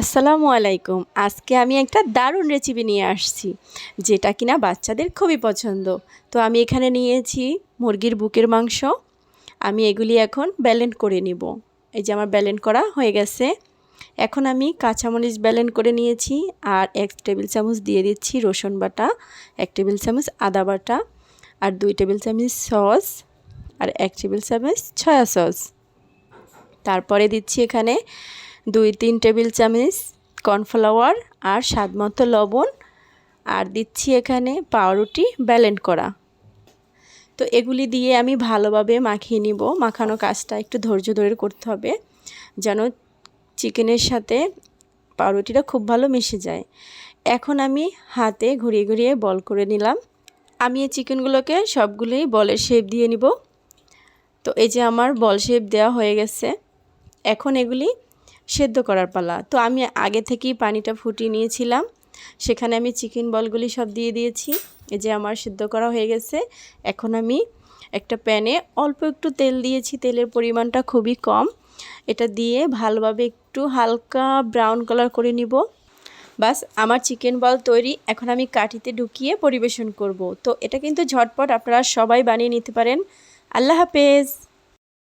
আসসালামু আলাইকুম। আজকে আমি একটা দারুণ রেসিপি নিয়ে আসছি, যেটা কিনা বাচ্চাদের খুবই পছন্দ। তো আমি এখানে নিয়েছি মুরগির বুকের মাংস। আমি এগুলি এখন ব্যালেন্ড করে নিব। এই যে আমার ব্যালেন্ড করা হয়ে গেছে। এখন আমি কাঁচামরিচ ব্যালেন্ড করে নিয়েছি আর এক টেবিল চামচ দিয়ে দিচ্ছি রসুন বাটা, এক টেবিল চামচ আদা বাটা আর দুই টেবিল চামচ সস আর এক টেবিল চামচ ছয়া সস তারপরে দিচ্ছি এখানে দুই, তিন টেবিল চামচ কর্নফ্লাওয়ার আর স্বাদ মতো লবণ। আর দিচ্ছি এখানে পাউরুটি ব্যালেন্ড করা। তো এগুলি দিয়ে আমি ভালোভাবে মাখিয়ে নিব। মাখানো কাজটা একটু ধৈর্য ধরে করতে হবে, যেন চিকেনের সাথে পাউরুটিটা খুব ভালো মিশে যায়। এখন আমি হাতে ঘুরিয়ে ঘুরিয়ে বল করে নিলাম। আমি এই চিকেনগুলোকে সবগুলোই বলের শেপ দিয়ে নিব। তো এই যে আমার বল শেপ দেওয়া হয়ে গেছে। এখন এগুলি সেদ্ধ করার পালা। তো আমি আগে থেকেই পানিটা ফুটিয়ে নিয়েছিলাম। সেখানে আমি চিকেন বলগুলি সব দিয়ে দিয়েছি। এই যে আমার সেদ্ধ করা হয়ে গেছে। এখন আমি একটা প্যানে অল্প একটু তেল দিয়েছি। তেলের পরিমাণটা খুবই কম। এটা দিয়ে ভালোভাবে একটু হালকা ব্রাউন কালার করে নিব। বাস, আমার চিকেন বল তৈরি এখন আমি কাঠিতে ঢুকিয়ে পরিবেশন করব। তো এটা কিন্তু ঝটপট আপনারা সবাই বানিয়ে নিতে পারেন। আল্লাহ হাফেজ!